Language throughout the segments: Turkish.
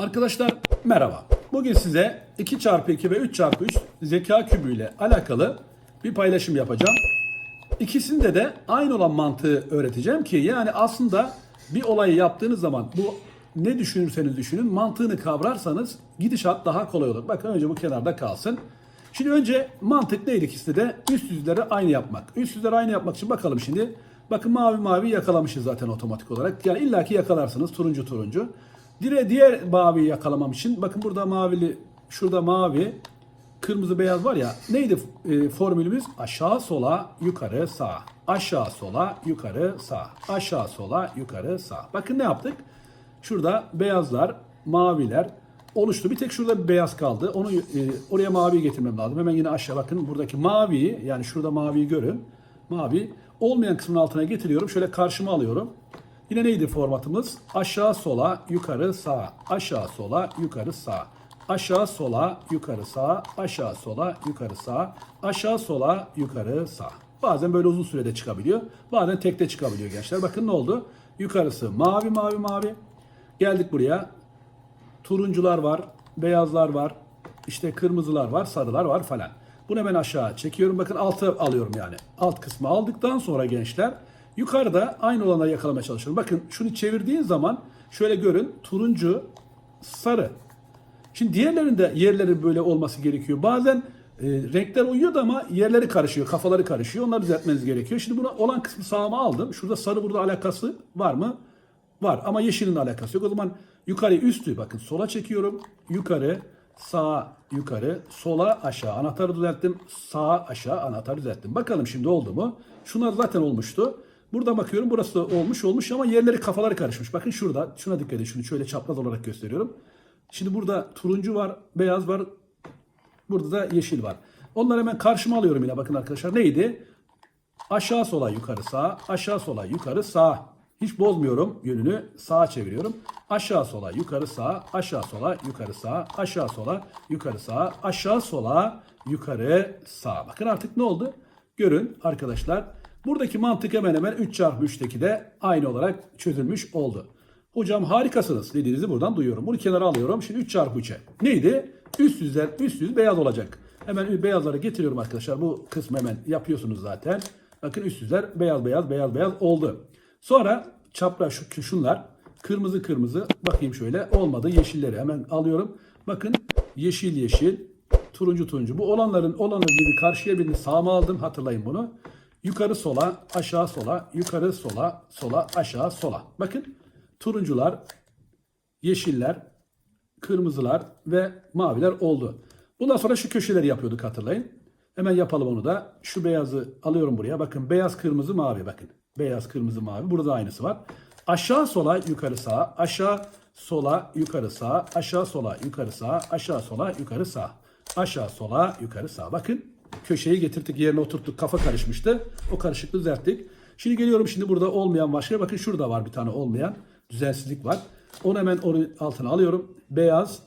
Arkadaşlar merhaba. Bugün size 2 çarpı 2 ve 3 çarpı 3 zeka kübü ile alakalı bir paylaşım yapacağım. İkisinde de aynı olan mantığı öğreteceğim ki yani aslında bir olayı yaptığınüz zaman bu ne düşünürseniz düşünün mantığını kavrarsanız gidişat daha kolay olur. Bakın önce bu kenarda kalsın. Şimdi önce mantık neydi ikisi de üst yüzleri aynı yapmak. Üst yüzleri aynı yapmak için bakalım şimdi. Bakın mavi mavi yakalamışız zaten otomatik olarak. Yani illaki yakalarsınız turuncu turuncu. Dire diğer maviyi yakalamam için bakın burada mavili şurada mavi kırmızı beyaz var ya neydi e, formülümüz? Aşağı sola yukarı sağ. Aşağı sola yukarı sağ. Aşağı sola yukarı sağ. Bakın ne yaptık? Şurada beyazlar, maviler oluştu. Bir tek şurada bir beyaz kaldı. Onu e, oraya mavi getirmem lazım. Hemen yine aşağı bakın buradaki maviyi yani şurada maviyi görün. Mavi olmayan kısmın altına getiriyorum. Şöyle karşıma alıyorum. Yine neydi formatımız? Aşağı sola yukarı sağ. Aşağı sola yukarı sağ. Aşağı sola yukarı sağ. Aşağı sola yukarı sağ. Aşağı sola yukarı sağ. Bazen böyle uzun sürede çıkabiliyor. Bazen tekte çıkabiliyor gençler. Bakın ne oldu? Yukarısı mavi mavi mavi. Geldik buraya. Turuncular var, beyazlar var, işte kırmızılar var, sarılar var falan. Bunu hemen aşağı çekiyorum. Bakın altı alıyorum yani. Alt kısmı aldıktan sonra gençler yukarıda aynı olanları yakalamaya çalışıyorum. Bakın şunu çevirdiğin zaman şöyle görün. Turuncu, sarı. Şimdi diğerlerinde yerleri böyle olması gerekiyor. Bazen e, renkler uyuyor da ama yerleri karışıyor, kafaları karışıyor. Onları düzeltmeniz gerekiyor. Şimdi buna olan kısmı sağıma aldım. Şurada sarı burada alakası var mı? Var ama yeşilin alakası yok. O zaman yukarı üstü bakın sola çekiyorum. Yukarı, sağa, yukarı, sola, aşağı. Anahtarı düzelttim. Sağa, aşağı anahtarı düzelttim. Bakalım şimdi oldu mu? Şunlar zaten olmuştu. Burada bakıyorum burası da olmuş olmuş ama yerleri kafaları karışmış. Bakın şurada şuna dikkat edin. Şunu şöyle çapraz olarak gösteriyorum. Şimdi burada turuncu var, beyaz var. Burada da yeşil var. Onları hemen karşıma alıyorum yine bakın arkadaşlar. Neydi? Aşağı sola yukarı sağ, aşağı sola yukarı sağ. Hiç bozmuyorum yönünü sağa çeviriyorum. Aşağı sola yukarı sağ, aşağı sola yukarı sağ, aşağı sola yukarı sağ, aşağı sola yukarı sağ. Bakın artık ne oldu? Görün arkadaşlar. Buradaki mantık hemen hemen 3 çarpı 3'teki de aynı olarak çözülmüş oldu. Hocam harikasınız dediğinizi buradan duyuyorum. Bunu kenara alıyorum. Şimdi 3 çarpı 3'e. Neydi? Üst yüzler, üst yüz beyaz olacak. Hemen beyazları getiriyorum arkadaşlar. Bu kısmı hemen yapıyorsunuz zaten. Bakın üst yüzler beyaz beyaz beyaz beyaz oldu. Sonra çapraz şu şunlar kırmızı kırmızı bakayım şöyle olmadı yeşilleri hemen alıyorum. Bakın yeşil yeşil turuncu turuncu bu olanların olanı birini karşıya birini sağıma aldım hatırlayın bunu. Yukarı sola aşağı sola yukarı sola sola aşağı sola. Bakın turuncular yeşiller kırmızılar ve maviler oldu. Bundan sonra şu köşeleri yapıyorduk hatırlayın. Hemen yapalım onu da. Şu beyazı alıyorum buraya. Bakın beyaz, kırmızı, mavi bakın. Beyaz, kırmızı, mavi. Burada aynısı var. Aşağı sola, yukarı sağa. Aşağı sola, yukarı sağa. Aşağı sola, yukarı sağa. Aşağı sola, yukarı sağa. Aşağı sola, yukarı sağa. Bakın köşeyi getirdik yerine oturttuk. Kafa karışmıştı. O karışıklığı düzelttik. Şimdi geliyorum şimdi burada olmayan başka. Bakın şurada var bir tane olmayan. Düzensizlik var. Onu hemen onun altına alıyorum. Beyaz,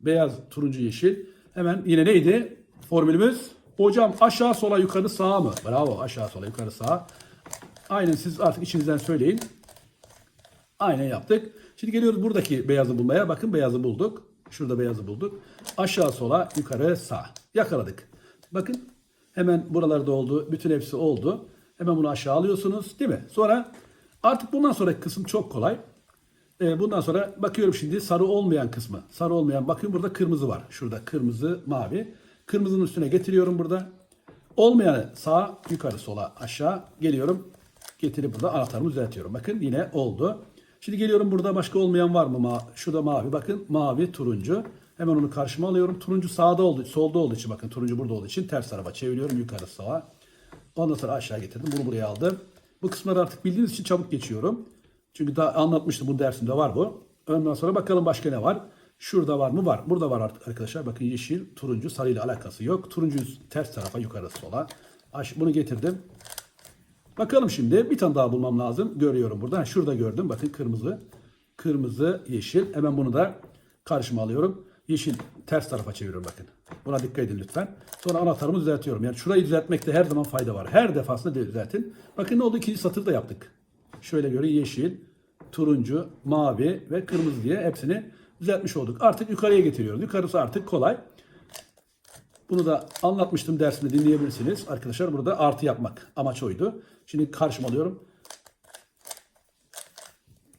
beyaz, turuncu, yeşil. Hemen yine neydi? Formülümüz hocam aşağı sola yukarı sağa mı? Bravo aşağı sola yukarı sağa. Aynen siz artık içinizden söyleyin. Aynen yaptık. Şimdi geliyoruz buradaki beyazı bulmaya. Bakın beyazı bulduk. Şurada beyazı bulduk. Aşağı sola yukarı sağ. Yakaladık. Bakın hemen buralarda oldu. Bütün hepsi oldu. Hemen bunu aşağı alıyorsunuz değil mi? Sonra artık bundan sonraki kısım çok kolay. Ee, bundan sonra bakıyorum şimdi sarı olmayan kısmı. Sarı olmayan bakın burada kırmızı var. Şurada kırmızı mavi. Kırmızının üstüne getiriyorum burada. Olmayanı sağ yukarı sola aşağı geliyorum. Getirip burada anahtarımı düzeltiyorum. Bakın yine oldu. Şimdi geliyorum burada başka olmayan var mı? Şurada mavi bakın mavi turuncu. Hemen onu karşıma alıyorum. Turuncu sağda oldu, solda olduğu için bakın turuncu burada olduğu için ters tarafa çeviriyorum yukarı sağa. Ondan sonra aşağı getirdim. Bunu buraya aldım. Bu kısımları artık bildiğiniz için çabuk geçiyorum. Çünkü daha anlatmıştım bu dersimde var bu. Ondan sonra bakalım başka ne var. Şurada var mı? Var. Burada var artık arkadaşlar. Bakın yeşil, turuncu, sarı ile alakası yok. Turuncu ters tarafa yukarı sola. Bunu getirdim. Bakalım şimdi bir tane daha bulmam lazım. Görüyorum burada. Şurada gördüm. Bakın kırmızı. Kırmızı, yeşil. Hemen bunu da karşıma alıyorum. Yeşil ters tarafa çeviriyorum bakın. Buna dikkat edin lütfen. Sonra anahtarımı düzeltiyorum. Yani şurayı düzeltmekte her zaman fayda var. Her defasında düzeltin. Bakın ne oldu? İkinci satır da yaptık. Şöyle görün yeşil, turuncu, mavi ve kırmızı diye hepsini düzeltmiş olduk. Artık yukarıya getiriyoruz. Yukarısı artık kolay. Bunu da anlatmıştım dersinde dinleyebilirsiniz. Arkadaşlar burada artı yapmak amaç oydu. Şimdi karşıma alıyorum.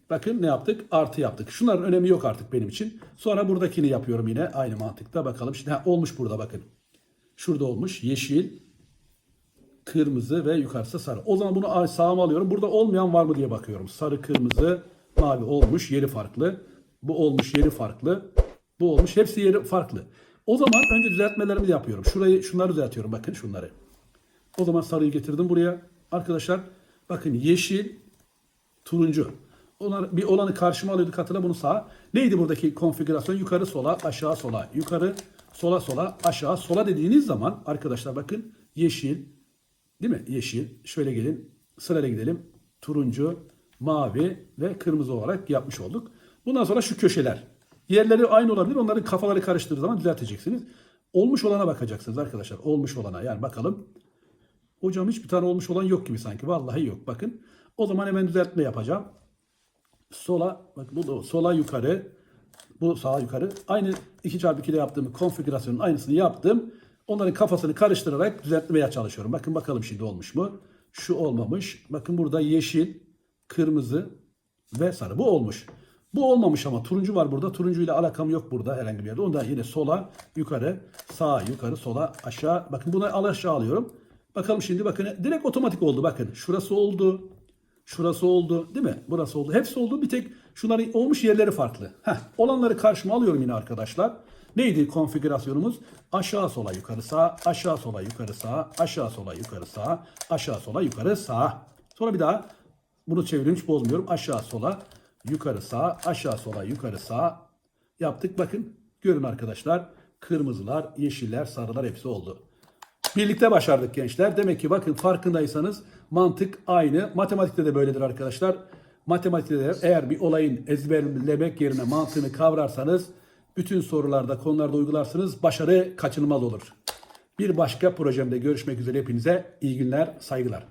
Bakın ne yaptık? Artı yaptık. Şunların önemi yok artık benim için. Sonra buradakini yapıyorum yine aynı mantıkta. Bakalım şimdi ha, olmuş burada bakın. Şurada olmuş. Yeşil, kırmızı ve yukarısı sarı. O zaman bunu sağıma alıyorum. Burada olmayan var mı diye bakıyorum. Sarı, kırmızı, mavi olmuş. Yeri farklı. Bu olmuş. Yeri farklı. Bu olmuş. Hepsi yeri farklı. O zaman önce düzeltmelerimi yapıyorum. Şurayı şunları düzeltiyorum. Bakın şunları. O zaman sarıyı getirdim buraya. Arkadaşlar bakın yeşil, turuncu. Onlar bir olanı karşıma alıyorduk hatırla bunu sağa. Neydi buradaki konfigürasyon? Yukarı sola, aşağı sola, yukarı sola sola, aşağı sola dediğiniz zaman arkadaşlar bakın yeşil, değil mi? Yeşil. Şöyle gelin. Sırayla gidelim. Turuncu, mavi ve kırmızı olarak yapmış olduk. Bundan sonra şu köşeler. Yerleri aynı olabilir. Onların kafaları karıştırdığı zaman düzelteceksiniz. Olmuş olana bakacaksınız arkadaşlar. Olmuş olana. Yani bakalım. Hocam hiçbir tane olmuş olan yok gibi sanki. Vallahi yok. Bakın. O zaman hemen düzeltme yapacağım. Sola, bak bu da sola yukarı. Bu sağa yukarı. Aynı 2x2'de yaptığım konfigürasyonun aynısını yaptım. Onların kafasını karıştırarak düzeltmeye çalışıyorum. Bakın bakalım şimdi olmuş mu? Şu olmamış. Bakın burada yeşil, kırmızı ve sarı. Bu olmuş. Bu olmamış ama turuncu var burada. Turuncu ile alakam yok burada herhangi bir yerde. Onu da yine sola, yukarı, sağa, yukarı, sola, aşağı. Bakın bunu al aşağı alıyorum. Bakalım şimdi bakın direkt otomatik oldu. Bakın şurası oldu. Şurası oldu değil mi? Burası oldu. Hepsi oldu. Bir tek şunların olmuş yerleri farklı. Heh, olanları karşıma alıyorum yine arkadaşlar. Neydi konfigürasyonumuz? Aşağı sola yukarı sağ, aşağı sola yukarı sağ, aşağı sola yukarı sağ, aşağı sola yukarı sağ. Sonra bir daha bunu çevireyim hiç bozmuyorum. Aşağı sola yukarı sağ, aşağı sola yukarı sağ yaptık. Bakın görün arkadaşlar. Kırmızılar, yeşiller, sarılar hepsi oldu. Birlikte başardık gençler. Demek ki bakın farkındaysanız mantık aynı. Matematikte de böyledir arkadaşlar. Matematikte de eğer bir olayın ezberlemek yerine mantığını kavrarsanız bütün sorularda, konularda uygularsınız. Başarı kaçınılmaz olur. Bir başka projemde görüşmek üzere hepinize iyi günler, saygılar.